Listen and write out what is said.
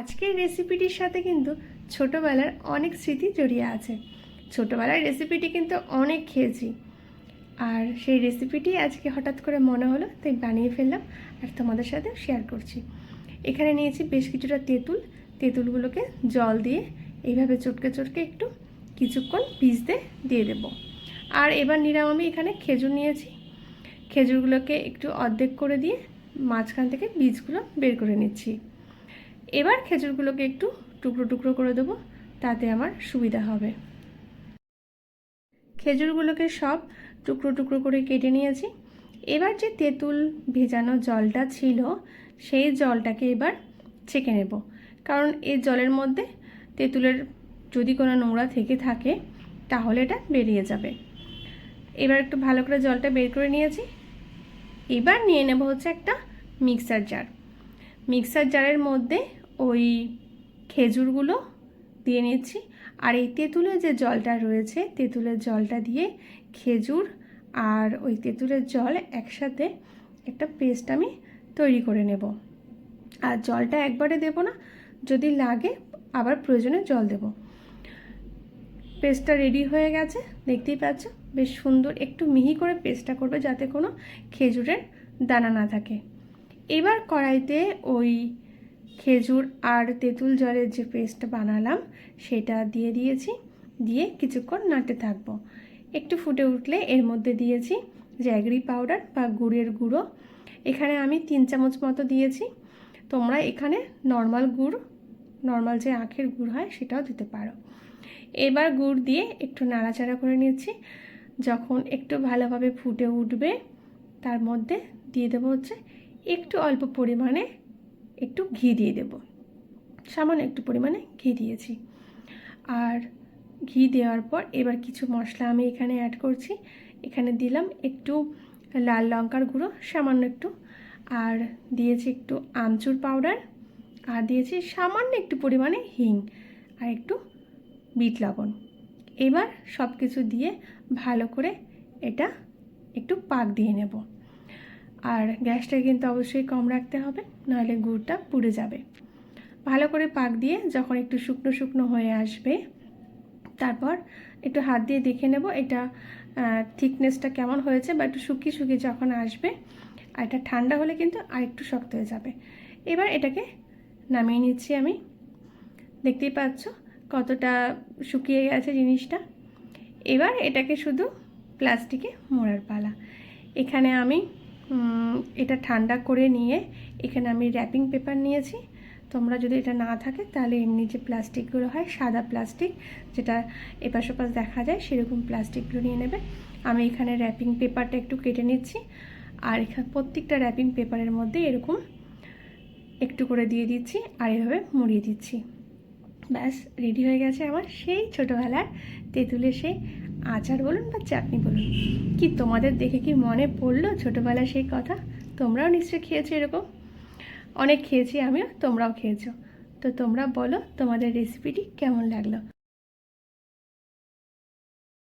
আজকের রেসিপিটির সাথে কিন্তু ছোটোবেলার অনেক স্মৃতি জড়িয়ে আছে। ছোটোবেলার রেসিপিটি কিন্তু অনেক খেয়েছি। আর সেই রেসিপিটি আজকে হঠাৎ করে মনে হলো, তাই বানিয়ে ফেললাম আর তোমাদের সাথে শেয়ার করছি। এখানে নিয়েছি বেশ কিছুটা তেঁতুল। তেঁতুলগুলোকে জল দিয়ে এইভাবে চটকে চটকে একটু কিছুক্ষণ ভিজতে দিয়ে দেব। আর এবার নিলাম আমি এখানে খেজুর নিয়েছি। খেজুরগুলোকে একটু অর্ধেক করে দিয়ে মাঝখান থেকে বীজগুলো বের করে নিচ্ছি। এবার খেজুরগুলোকে একটু টুকরো টুকরো করে দেবো, তাতে আমার সুবিধা হবে। খেজুরগুলোকে সব টুকরো টুকরো করে কেটে নিয়েছি। এবার যে তেঁতুল ভেজানো জলটা ছিল, সেই জলটাকে এবার ছেঁকে নেব। কারণ এই জলের মধ্যে তেঁতুলের যদি কোনো নোংরা থেকে থাকে, তাহলে এটা বেরিয়ে যাবে। এবার একটু ভালো করে জলটা বের করে নিয়েছি। এবার নিয়ে নেব হচ্ছে একটা মিক্সার জার। মিক্সার জারের মধ্যে ওই খেজুরগুলো দিয়ে নিচ্ছি। আর এই তেঁতুলের যে জলটা রয়েছে, তেঁতুলের জলটা দিয়ে খেজুর আর ওই তেঁতুলের জল একসাথে একটা পেস্ট আমি তৈরি করে নেব। আর জলটা একবারে দেব না, যদি লাগে আবার প্রয়োজনে জল দেব। পেস্টটা রেডি হয়ে গেছে, দেখতেই পাচ্ছ? বেশ সুন্দর, একটু মিহি করে পেস্টটা করবে যাতে কোনো খেজুরের দানা না থাকে। এবার কড়াইতে ওই খেজুর আর তেঁতুল জলের যে পেস্ট বানালাম, সেটা দিয়ে দিয়েছি। দিয়ে কিছুক্ষণ নাড়তে থাকব। একটু ফুটে উঠলে এর মধ্যে দিয়েছি জ্যাগরি পাউডার বা গুড়ের গুঁড়ো। এখানে আমি তিন চামচ মতো দিয়েছি। তোমরা এখানে নর্মাল গুড় নর্মাল যে আখের গুড় হয় সেটাও দিতে পারো। এবার গুড় দিয়ে একটু নাড়াচাড়া করে নিচ্ছি। যখন একটু ভালোভাবে ফুটে উঠবে, তার মধ্যে দিয়ে দেবো হচ্ছে একটু অল্প পরিমাণে একটু ঘি দিয়ে দেব। সামান্য একটু পরিমাণে ঘি দিয়েছি। আর ঘি দেওয়ার পর এবার কিছু মশলা আমি এখানে অ্যাড করছি। এখানে দিলাম একটু লাল লঙ্কার গুঁড়ো, সামান্য একটু। আর দিয়েছি একটু আমচুর পাউডার আর দিয়েছি সামান্য একটু পরিমাণে হিং আর একটু বিট লবণ। এবার সব কিছু দিয়ে ভালো করে এটা একটু পাক দিয়ে নেব। আর গ্যাসটা কিন্তু অবশ্যই কম রাখতে হবে, নাহলে গুড়টা পুড়ে যাবে। ভালো করে পাক দিয়ে যখন একটু শুকনো শুকনো হয়ে আসবে, তারপর একটু হাত দিয়ে দেখে নেব এটা থিকনেসটা কেমন হয়েছে বা একটু শুকিয়ে শুকিয়ে যখন আসবে, আর এটা ঠান্ডা হলে কিন্তু আর একটু শক্ত হয়ে যাবে। এবার এটাকে নামিয়ে নিচ্ছি আমি। দেখতেই পাচ্ছ কতটা শুকিয়ে গেছে জিনিসটা। এবার এটাকে শুধু প্লাস্টিকে মোড়ার পালা। এখানে আমি এটা ঠান্ডা করে নিয়ে এখানে আমি র্যাপিং পেপার নিয়েছি। তোমরা যদি এটা না থাকে, তাহলে এমনি যে প্লাস্টিকগুলো হয়, সাদা প্লাস্টিক যেটা এপাশ ওপাশ দেখা যায়, সেরকম প্লাস্টিকগুলো নিয়ে নেবে। আমি এখানে র্যাপিং পেপারটা একটু কেটে নিচ্ছি। আর এখানে প্রত্যেকটা র্যাপিং পেপারের মধ্যে এরকম একটু করে দিয়ে দিচ্ছি আর এভাবে মুড়িয়ে দিচ্ছি। ব্যাস রেডি হয়ে গেছে আমার সেই ছোটোবেলার তেঁতুলের সেই আচার বলুন বা চাটনি বলুন। কি তোমাদের দেখে কি মনে পড়ল ছোটোবেলার সেই কথা? তোমরাও নিশ্চয়ই খেয়েছো এরকম? অনেক খেয়েছি আমিও, তোমরাও খেয়েছো। তো তোমরা বলো তোমাদের রেসিপিটি কেমন লাগল?